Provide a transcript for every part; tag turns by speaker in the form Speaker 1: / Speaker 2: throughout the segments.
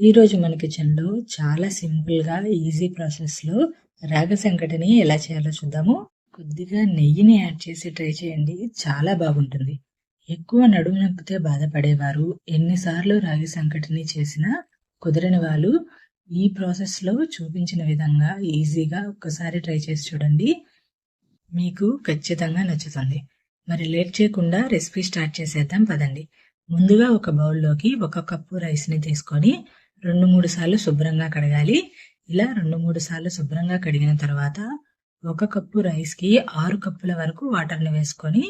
Speaker 1: ఈరోజు మన కిచెన్లో చాలా సింపుల్గా ఈజీ ప్రాసెస్లో రాగ సంకటని ఎలా చేయాలో చూద్దాము. కొద్దిగా నెయ్యిని యాడ్ చేసి ట్రై చేయండి చాలా బాగుంటుంది. ఎక్కువ నడుము నొప్పితే బాధపడేవారు ఎన్నిసార్లు రాగి సంకటిని చేసినా కుదరని వాళ్ళు ఈ ప్రాసెస్లో చూపించిన విధంగా ఈజీగా ఒక్కసారి ట్రై చేసి చూడండి. మీకు ఖచ్చితంగా నచ్చుతుంది. మరి లేట్ చేయకుండా రెసిపీ స్టార్ట్ చేసేద్దాం పదండి. ముందుగా ఒక బౌల్లోకి ఒక కప్పు రైస్ని తీసుకొని రెండు మూడు సార్లు శుభ్రంగా కడగాలి. ఇలా రెండు మూడు సార్లు శుభ్రంగా కడిగిన తర్వాత ఒక కప్పు రైస్కి ఆరు కప్పుల వరకు వాటర్ని వేసుకొని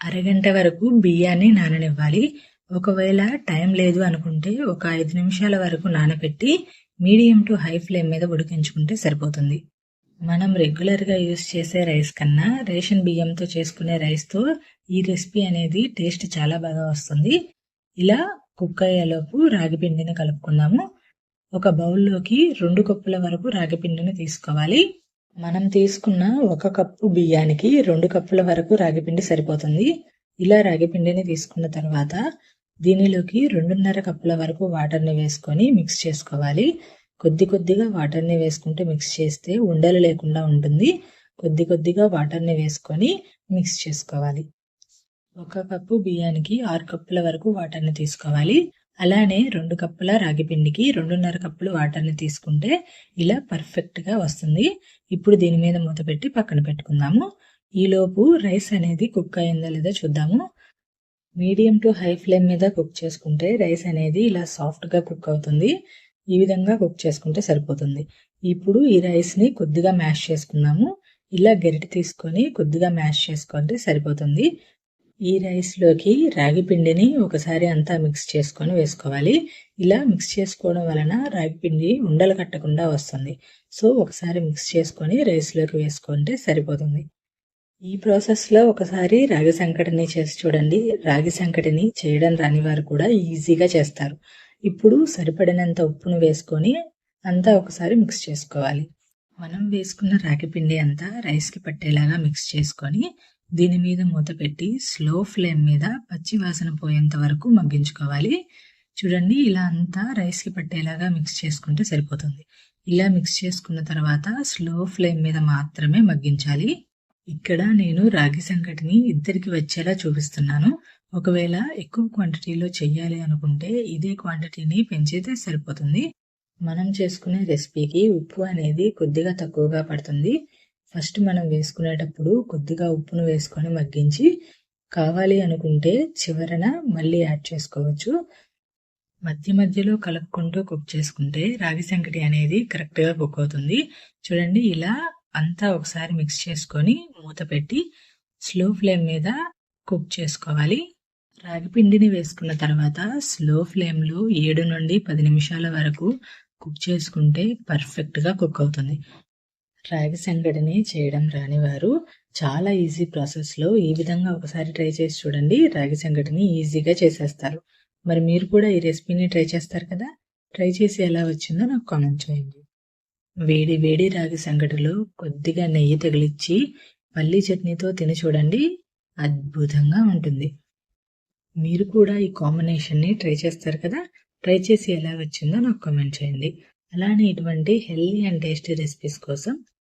Speaker 1: అరగంట వరకు బియ్యాన్ని నాననివ్వాలి. ఒకవేళ టైం లేదు అనుకుంటే ఒక ఐదు నిమిషాల వరకు నానబెట్టి మీడియం టు హై ఫ్లేమ్ మీద ఉడికించుకుంటే సరిపోతుంది. మనం రెగ్యులర్గా యూస్ చేసే రైస్ కన్నా రేషన్ బియ్యంతో చేసుకునే రైస్తో ఈ రెసిపీ అనేది టేస్ట్ చాలా బాగా వస్తుంది. ఇలా కుక్ అయ్యేలోపు రాగి పిండిని కలుపుకుందాము ఒక బౌల్లోకి రెండు కప్పుల వరకు రాగి పిండిని తీసుకోవాలి. మనం తీసుకున్న ఒక కప్పు బియ్యానికి రెండు కప్పుల వరకు రాగిపిండి సరిపోతుంది. ఇలా రాగిపిండిని తీసుకున్న తర్వాత దీనిలోకి రెండున్నర కప్పుల వరకు వాటర్ని వేసుకొని మిక్స్ చేసుకోవాలి. కొద్ది కొద్దిగా వాటర్ని వేసుకుంటే మిక్స్ చేస్తే ఉండలు లేకుండా ఉంటుంది. కొద్ది కొద్దిగా వాటర్ని వేసుకొని మిక్స్ చేసుకోవాలి. ఒక కప్పు బియ్యానికి ఆరు కప్పుల వరకు వాటర్ని తీసుకోవాలి. అలానే రెండు కప్పుల రాగి పిండికి రెండున్నర కప్పులు వాటర్ని తీసుకుంటే ఇలా పర్ఫెక్ట్గా వస్తుంది. ఇప్పుడు దీని మీద మూత పెట్టి పక్కన పెట్టుకుందాము. ఈలోపు రైస్ అనేది కుక్ అయిందో లేదో చూద్దాము. మీడియం టు హై ఫ్లేమ్ మీద కుక్ చేసుకుంటే రైస్ అనేది ఇలా సాఫ్ట్గా కుక్ అవుతుంది. ఈ విధంగా కుక్ చేసుకుంటే సరిపోతుంది. ఇప్పుడు ఈ రైస్ని కొద్దిగా మ్యాష్ చేసుకున్నాము ఇలా గరిటె తీసుకొని కొద్దిగా మ్యాష్ చేసుకుంటే సరిపోతుంది. ఈ రైస్లోకి రాగి పిండిని ఒకసారి అంతా మిక్స్ చేసుకొని వేసుకోవాలి. ఇలా మిక్స్ చేసుకోవడం వలన రాగి పిండి ఉండలు కట్టకుండా వస్తుంది. సో ఒకసారి మిక్స్ చేసుకొని రైస్లోకి వేసుకుంటే సరిపోతుంది. ఈ ప్రాసెస్లో ఒకసారి రాగి సంకటిని చేసి చూడండి. రాగి సంకటిని చేయడం రాని వారు కూడా ఈజీగా చేస్తారు. ఇప్పుడు సరిపడినంత ఉప్పును వేసుకొని అంతా ఒకసారి మిక్స్ చేసుకోవాలి. మనం వేసుకున్న రాగి పిండి అంతా రైస్కి పట్టేలాగా మిక్స్ చేసుకొని దీని మీద మూత పెట్టి స్లో ఫ్లేమ్ మీద పచ్చి వాసన పోయేంత వరకు మగ్గించుకోవాలి. చూడండి ఇలా అంతా రైస్కి పట్టేలాగా మిక్స్ చేసుకుంటే సరిపోతుంది. ఇలా మిక్స్ చేసుకున్న తర్వాత స్లో ఫ్లేమ్ మీద మాత్రమే మగ్గించాలి. ఇక్కడ నేను రాగి సంకటిని ఇద్దరికి వచ్చేలా చూపిస్తున్నాను. ఒకవేళ ఎక్కువ క్వాంటిటీలో చెయ్యాలి అనుకుంటే ఇదే క్వాంటిటీని పెంచితే సరిపోతుంది. మనం చేసుకునే రెసిపీకి ఉప్పు అనేది కొద్దిగా తక్కువగా పడుతుంది. ఫస్ట్ మనం వేసుకునేటప్పుడు కొద్దిగా ఉప్పును వేసుకొని మగ్గించి కావాలి అనుకుంటే చివరన మళ్ళీ యాడ్ చేసుకోవచ్చు. మధ్య మధ్యలో కలుపుకుంటూ కుక్ చేసుకుంటే రాగి సంకటి అనేది కరెక్ట్గా కుక్ అవుతుంది. చూడండి ఇలా అంతా ఒకసారి మిక్స్ చేసుకొని మూత పెట్టి స్లో ఫ్లేమ్ మీద కుక్ చేసుకోవాలి. రాగి పిండిని వేసుకున్న తర్వాత స్లో ఫ్లేమ్లో ఏడు నుండి పది నిమిషాల వరకు కుక్ చేసుకుంటే పర్ఫెక్ట్గా కుక్ అవుతుంది. రాగి సంగడిని చేయడం రాని వారు చాలా ఈజీ ప్రాసెస్లో ఈ విధంగా ఒకసారి ట్రై చేసి చూడండి. రాగి సంగటిని ఈజీగా చేసేస్తారు. మరి మీరు కూడా ఈ రెసిపీని ట్రై చేస్తారు కదా? ట్రై చేసి ఎలా వచ్చిందో నాకు కామెంట్ చేయండి. వేడి వేడి రాగి సంగటిలో కొద్దిగా నెయ్యి తగిలిచ్చి పల్లీ చట్నీతో తిని చూడండి. అద్భుతంగా ఉంటుంది. మీరు కూడా ఈ కాంబినేషన్ని ట్రై చేస్తారు కదా? ట్రై చేసి ఎలా వచ్చిందో నాకు కామెంట్ చేయండి. అలానే ఇటువంటి హెల్దీ అండ్ టేస్టీ రెసిపీస్ కోసం